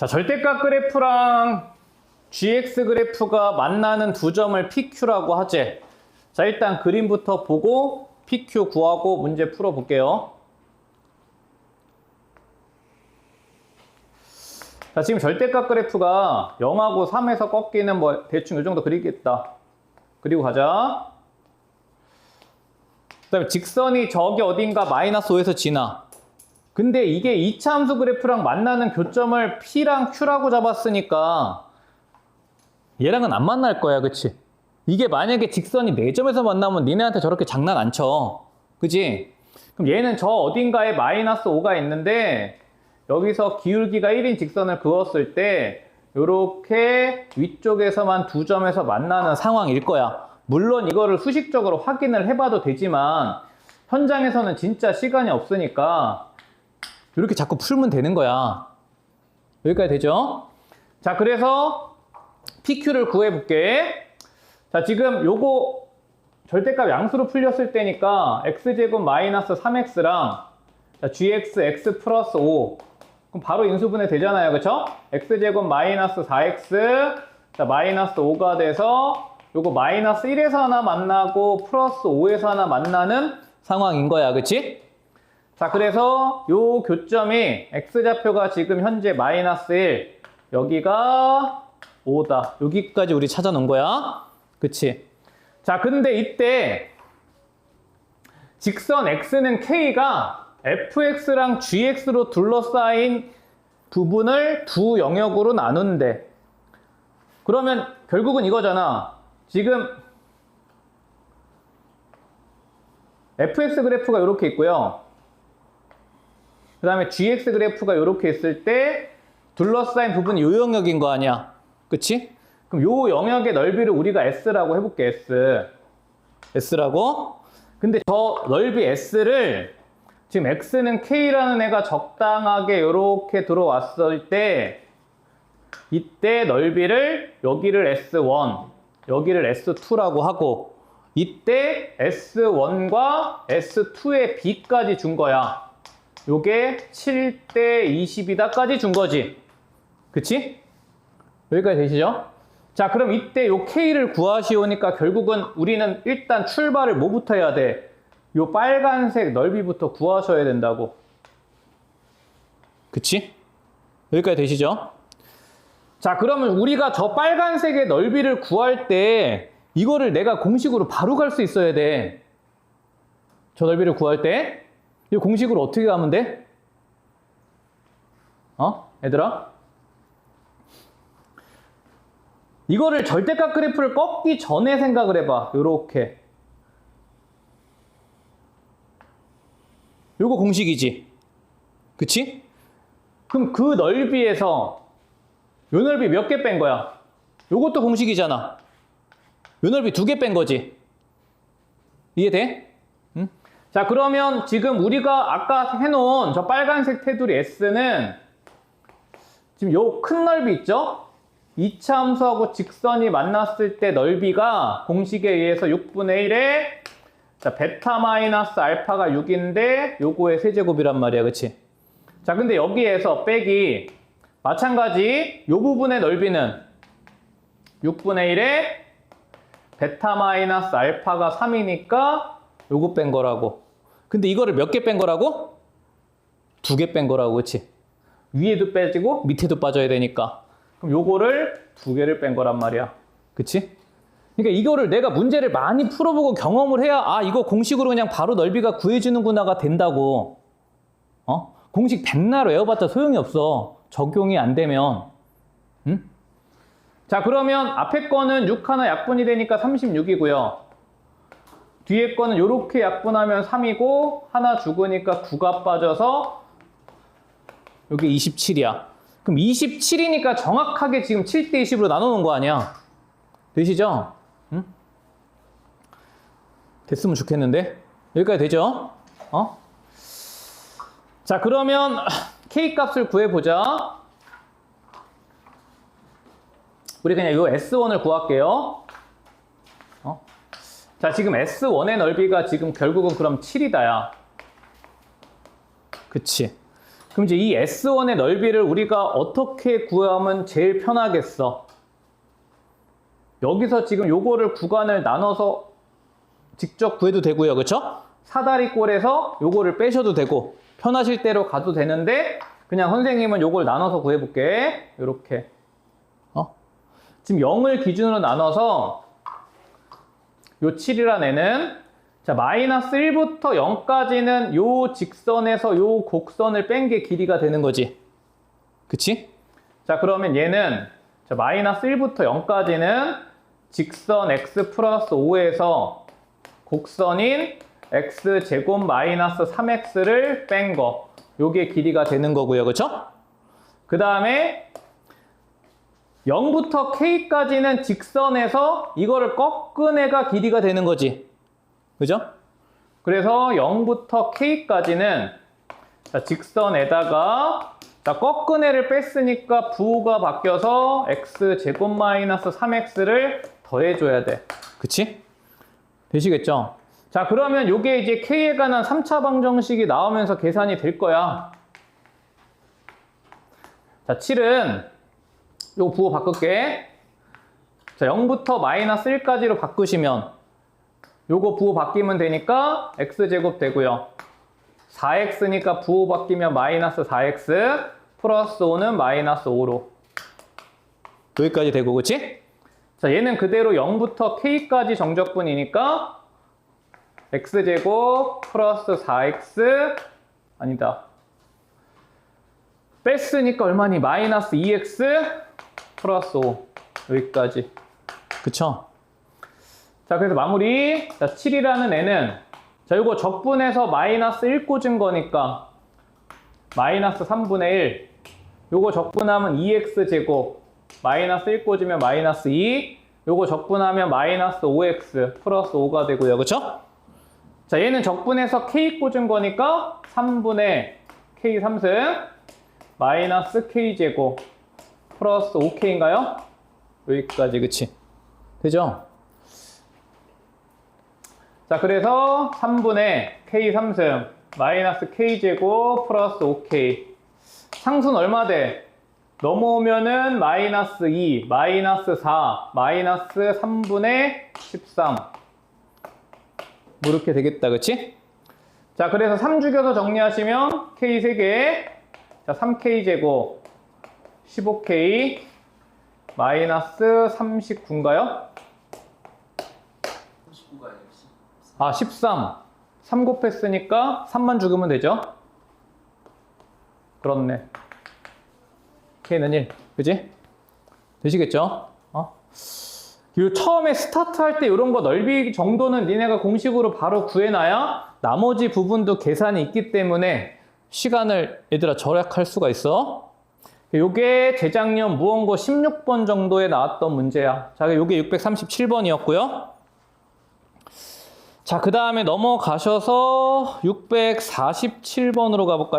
자, 절대값 그래프랑 GX 그래프가 만나는 두 점을 PQ라고 하지. 자, 일단 그림부터 보고 PQ 구하고 문제 풀어볼게요. 자, 지금 절대값 그래프가 0하고 3에서 꺾이는 뭐 대충 이 정도 그리겠다. 그리고 가자. 그 다음에 직선이 저기 어딘가 마이너스 5에서 지나. 근데 이게 2차 함수 그래프랑 만나는 교점을 P랑 Q라고 잡았으니까 얘랑은 안 만날 거야, 그치? 이게 만약에 직선이 4점에서 만나면 니네한테 저렇게 장난 안 쳐. 그지? 그럼 얘는 저 어딘가에 마이너스 5가 있는데 여기서 기울기가 1인 직선을 그었을 때 이렇게 위쪽에서만 두 점에서 만나는 상황일 거야. 물론 이거를 수식적으로 확인을 해봐도 되지만 현장에서는 진짜 시간이 없으니까 이렇게 자꾸 풀면 되는 거야. 여기까지 되죠? 자, 그래서 PQ를 구해볼게. 자, 지금 요거 절대값 양수로 풀렸을 때니까 x제곱 마이너스 3x랑 gx x 플러스 5 그럼 바로 인수분해 되잖아요. 그쵸? x제곱 마이너스 4x 자, 마이너스 5가 돼서 요거 마이너스 1에서 하나 만나고 플러스 5에서 하나 만나는 상황인 거야. 그치? 자, 그래서 요 교점이 x좌표가 지금 현재 마이너스 1 여기가 5다. 여기까지 우리 찾아놓은 거야. 그치? 자, 근데 이때 직선 x는 k가 fx랑 gx로 둘러싸인 부분을 두 영역으로 나눈대. 그러면 결국은 이거잖아. 지금 fx 그래프가 이렇게 있고요. 그 다음에 gx 그래프가 이렇게 있을 때 둘러싸인 부분이 요 영역인 거 아니야. 그치? 그럼 요 영역의 넓이를 우리가 S라고 해볼게, S. S라고. 근데 저 넓이 S를 지금 X는 K라는 애가 적당하게 이렇게 들어왔을 때 이때 넓이를 여기를 S1, 여기를 S2라고 하고 이때 S1과 S2의 B까지 준 거야. 요게 7대 20이다까지 준 거지. 그치? 여기까지 되시죠? 자, 그럼 이때 요 K를 구하시오니까 결국은 우리는 일단 출발을 뭐부터 해야 돼? 요 빨간색 넓이부터 구하셔야 된다고. 그치? 여기까지 되시죠? 자, 그러면 우리가 저 빨간색의 넓이를 구할 때 이거를 내가 공식으로 바로 갈 수 있어야 돼. 저 넓이를 구할 때. 이 공식으로 어떻게 가면 돼? 어? 얘들아? 이거를 절대값 그래프를 꺾기 전에 생각을 해봐. 요렇게. 요거 공식이지. 그치? 그럼 그 넓이에서 요 넓이 몇 개 뺀 거야? 요것도 공식이잖아. 요 넓이 두 개 뺀 거지. 이해돼? 응? 자, 그러면 지금 우리가 아까 해놓은 저 빨간색 테두리 S는 지금 요 큰 넓이 있죠? 2차 함수하고 직선이 만났을 때 넓이가 공식에 의해서 6분의 1에 자, 베타 마이너스 알파가 6인데 요거의 세제곱이란 말이야. 그치? 자, 근데 여기에서 빼기 마찬가지 요 부분의 넓이는 6분의 1에 베타 마이너스 알파가 3이니까 요거 뺀 거라고. 근데 이거를 몇 개 뺀 거라고? 두 개 뺀 거라고. 그치? 위에도 빼지고 밑에도 빠져야 되니까. 그럼 요거를 두 개를 뺀 거란 말이야. 그치? 그러니까 이거를 내가 문제를 많이 풀어보고 경험을 해야 아 이거 공식으로 그냥 바로 넓이가 구해주는구나가 된다고. 어? 공식 백날 외워봤자 소용이 없어. 적용이 안 되면. 응? 자 그러면 앞에 거는 6 하나 약분이 되니까 36이고요. 뒤에 거는 이렇게 약분하면 3이고 하나 죽으니까 9가 빠져서 여기 27이야. 그럼 27이니까 정확하게 지금 7대 20으로 나눠놓은 거 아니야? 되시죠? 응? 됐으면 좋겠는데? 여기까지 되죠? 어? 자, 그러면 K 값을 구해보자. 우리 그냥 이 S1을 구할게요. 어? 자, 지금 S1의 넓이가 지금 결국은 그럼 7이다, 야. 그치. 그럼 이제 이 S1의 넓이를 우리가 어떻게 구하면 제일 편하겠어? 여기서 지금 요거를 구간을 나눠서 직접 구해도 되고요. 그쵸? 사다리 꼴에서 요거를 빼셔도 되고 편하실 대로 가도 되는데 그냥 선생님은 요걸 나눠서 구해볼게. 요렇게. 어? 지금 0을 기준으로 나눠서 요 7이란 애는 자 마이너스 1부터 0까지는 요 직선에서 요 곡선을 뺀 게 길이가 되는 거지. 그치? 자 그러면 얘는 자 마이너스 1부터 0까지는 직선 x 플러스 5에서 곡선인 x 제곱 마이너스 3x를 뺀 거. 요게 길이가 되는 거고요. 그쵸? 그 다음에 0부터 k까지는 직선에서 이거를 꺾은 애가 길이가 되는 거지. 그죠? 그래서 0부터 k까지는 자, 직선에다가 자, 꺾은 애를 뺐으니까 부호가 바뀌어서 x 제곱 마이너스 3x를 더해줘야 돼. 그치? 되시겠죠? 자, 그러면 요게 이제 k에 관한 3차 방정식이 나오면서 계산이 될 거야. 자, 7은 요 부호 바꿀게. 자, 0부터 마이너스 1까지로 바꾸시면 요거 부호 바뀌면 되니까 x제곱 되고요. 4x니까 부호 바뀌면 마이너스 4x 플러스 5는 마이너스 5로 여기까지 되고 그치? 자 얘는 그대로 0부터 k까지 정적분이니까 x제곱 플러스 4x 아니다 뺐으니까 얼마니? 마이너스 2x 플러스 5 여기까지. 그쵸? 자 그래서 마무리. 자 7이라는 애는 자 이거 적분해서 마이너스 1 꽂은 거니까 마이너스 3분의 1 요거 적분하면 2x제곱. 마이너스 1 꽂으면 마이너스 2 요거 적분하면 마이너스 5x 플러스 5가 되고요. 그쵸? 자 얘는 적분해서 k 꽂은 거니까 3분의 k 3승 마이너스 k제곱 플러스 5k인가요? 여기까지 그치? 되죠? 자, 그래서 3분의 k 3승 마이너스 k제곱 플러스 5k 상수는 얼마 돼? 넘어오면은 마이너스 2, 마이너스 4, 마이너스 3분의 13 뭐 이렇게 되겠다, 그치? 자, 그래서 3 죽여서 정리하시면 k 3개 자, 3k제곱 15k 마이너스 39인가요? 39가 아니라 10. 아, 13. 3 곱했으니까 3만 죽으면 되죠? 그렇네. K는 1. 그지? 되시겠죠? 어? 이 처음에 스타트 할 때 이런 거 넓이 정도는 니네가 공식으로 바로 구해놔야 나머지 부분도 계산이 있기 때문에 시간을 얘들아 절약할 수가 있어. 요게 재작년 무언고 16번 정도에 나왔던 문제야. 자, 요게 637번이었고요. 자, 그 다음에 넘어가셔서 647번으로 가볼까요?